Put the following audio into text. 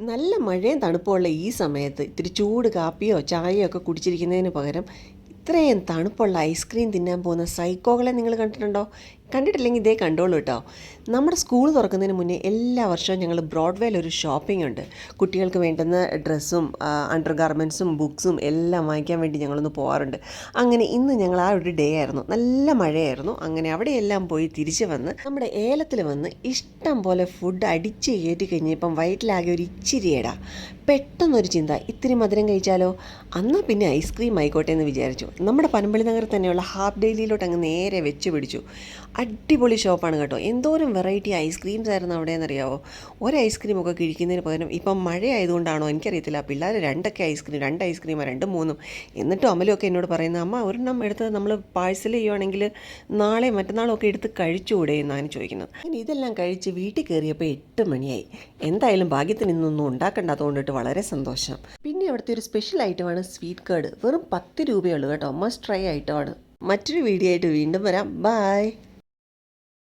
നല്ല മഴയും തണുപ്പുള്ള ഈ സമയത്ത് ഇത്തിരി ചൂട് കാപ്പിയോ ചായയോ ഒക്കെ കുടിച്ചിരിക്കുന്നതിന് പകരം ഇത്രയും തണുപ്പുള്ള ഐസ്ക്രീം തിന്നാൻ പോകുന്ന സൈക്കോകളെ നിങ്ങൾ കണ്ടിട്ടുണ്ടോ? കണ്ടിട്ടില്ലെങ്കിൽ ഇതേ കണ്ടോളൂ കേട്ടോ. നമ്മുടെ സ്കൂൾ തുറക്കുന്നതിന് മുന്നേ എല്ലാ വർഷവും ഞങ്ങൾ ബ്രോഡ്വേയിൽ ഒരു ഷോപ്പിംഗ് ഉണ്ട്. കുട്ടികൾക്ക് വേണ്ടുന്ന ഡ്രസ്സും അണ്ടർ ഗാർമെൻസും ബുക്സും എല്ലാം വാങ്ങിക്കാൻ വേണ്ടി ഞങ്ങളൊന്ന് പോകാറുണ്ട് അങ്ങനെ ഇന്ന് ഞങ്ങൾ ആ ഒരു ഡേ ആയിരുന്നു. നല്ല മഴയായിരുന്നു. അങ്ങനെ അവിടെയെല്ലാം പോയി തിരിച്ച് വന്ന് നമ്മുടെ ഏലത്തിൽ വന്ന് ഇഷ്ടം പോലെ ഫുഡ് അടിച്ച് കയറ്റി കഴിഞ്ഞപ്പം വയറ്റിലാകെ ഒരു ഇച്ചിരിയടാ. പെട്ടെന്നൊരു ചിന്ത ഇത്തിരി മധുരം കഴിച്ചാലോ? അന്നാ പിന്നെ ഐസ്ക്രീം ആയിക്കോട്ടെ എന്ന് വിചാരിച്ചു. നമ്മുടെ പനമ്പള്ളി നഗറിൽ തന്നെയുള്ള ഹാഫ് ഡെയിലിയിലോട്ട് അങ്ങ് നേരെ വെച്ച് പിടിച്ചു. അടിപൊളി ഷോപ്പാണ് കേട്ടോ. എന്തോരം വെറൈറ്റി ഐസ്ക്രീംസ് ആയിരുന്നു അവിടെ എന്നറിയാവോ ഒരു ഐസ്ക്രീമൊക്കെ കിഴിക്കുന്നതിന് പകരം ഇപ്പം മഴ ആയതുകൊണ്ടാണോ എനിക്കറിയത്തില്ല. പിള്ളേർ രണ്ടൊക്കെ ഐസ്ക്രീം രണ്ട് ഐസ്ക്രീമോ രണ്ടും മൂന്നും. എന്നിട്ടും അമലൊക്കെ എന്നോട് പറയുന്ന അമ്മ ഒരെണ്ണം എടുത്ത് നമ്മൾ പാഴ്സൽ ചെയ്യുവാണെങ്കിൽ നാളെ മറ്റന്നാളൊക്കെ എടുത്ത് കഴിച്ചുകൂടെ? എന്നാണ് ചോദിക്കുന്നത്. ഞാൻ ഇതെല്ലാം കഴിച്ച് വീട്ടിൽ കയറിയപ്പോൾ എട്ട് മണിയായി. എന്തായാലും ഭാഗ്യത്തിന് ഇന്നൊന്നും ഉണ്ടാക്കണ്ടാത്തതുകൊണ്ടിട്ട് വളരെ സന്തോഷം. പിന്നെ അവിടുത്തെ ഒരു സ്പെഷ്യൽ ഐറ്റമാണ് സ്വീറ്റ് കേർഡ് വെറും പത്ത് രൂപയുള്ളൂ കേട്ടോ. മസ്റ്റ് ട്രൈ ഐറ്റമാണ് മറ്റൊരു വീഡിയോ ആയിട്ട് വീണ്ടും വരാം. ബൈ